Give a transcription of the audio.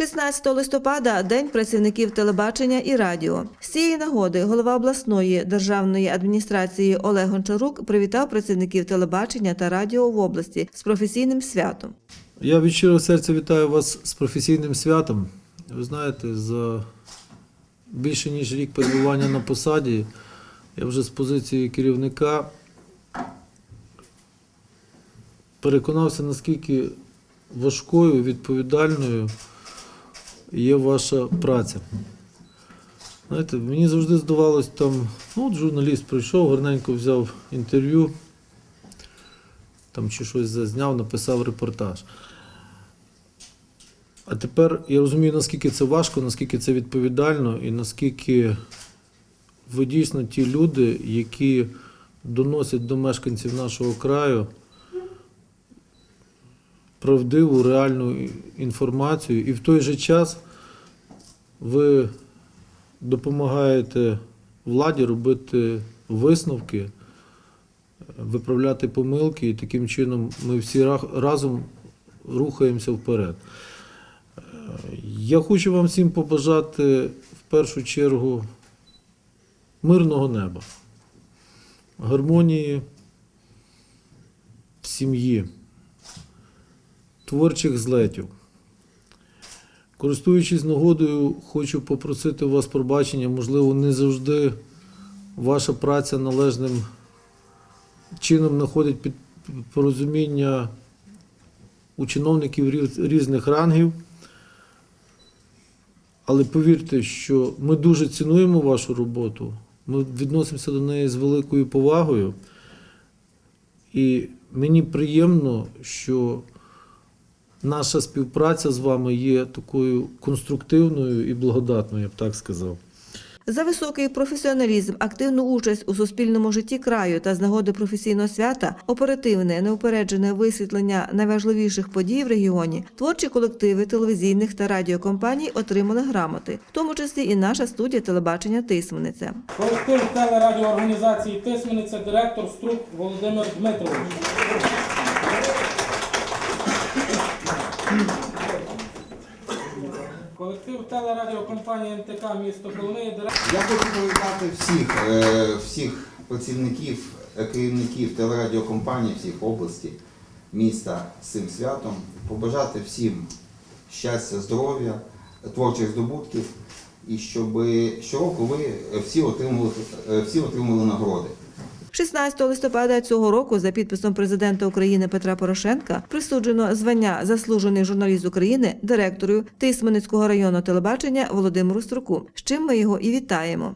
16 листопада День працівників телебачення і радіо. З цієї нагоди голова обласної державної адміністрації Олег Гончарук привітав працівників телебачення та радіо в області з професійним святом. Я від щирого серця вітаю вас з професійним святом. Ви знаєте, за більше ніж рік перебування на посаді я вже з позиції керівника переконався, наскільки важкою, відповідальною є ваша праця. Знаєте, мені завжди здавалось, там, ну, от журналіст прийшов, гарненько взяв інтерв'ю, там чи щось зазняв, написав репортаж. А тепер я розумію, наскільки це важко, наскільки це відповідально, і наскільки ви дійсно ті люди, які доносять до мешканців нашого краю правдиву, реальну інформацію, і в той же час ви допомагаєте владі робити висновки, виправляти помилки, і таким чином ми всі разом рухаємося вперед. Е, Я хочу вам всім побажати в першу чергу мирного неба, гармонії в сім'ї, творчих злетів. Користуючись нагодою, хочу попросити у вас пробачення, можливо, не завжди ваша праця належним чином знаходить під порозуміння у чиновників різних рангів. Але повірте, що ми дуже цінуємо вашу роботу, ми відносимося до неї з великою повагою. І мені приємно, що наша співпраця з вами є такою конструктивною і благодатною, я б так сказав. За високий професіоналізм, активну участь у суспільному житті краю та з нагоди професійного свята, оперативне, неупереджене висвітлення найважливіших подій в регіоні, творчі колективи телевізійних та радіокомпаній отримали грамоти, в тому числі і наша студія телебачення Тисмениця. Колектив телерадіоорганізації Тисмениця, директор Струк Володимир Дмитрович. Колектив телерадіокомпанії НТК місто Коломиї. Я хочу привітати всіх, е, всіх працівників, е, керівників телерадіокомпаній всіх області, міста з цим святом, побажати всім щастя, здоров'я, творчих здобутків і щоб щороку ви всі отримували, е, всі отримували нагороди. 16 листопада цього року за підписом президента України Петра Порошенка присуджено звання заслужений журналіст України директору Тисменицького районного телебачення Володимиру Струку, з чим ми його і вітаємо.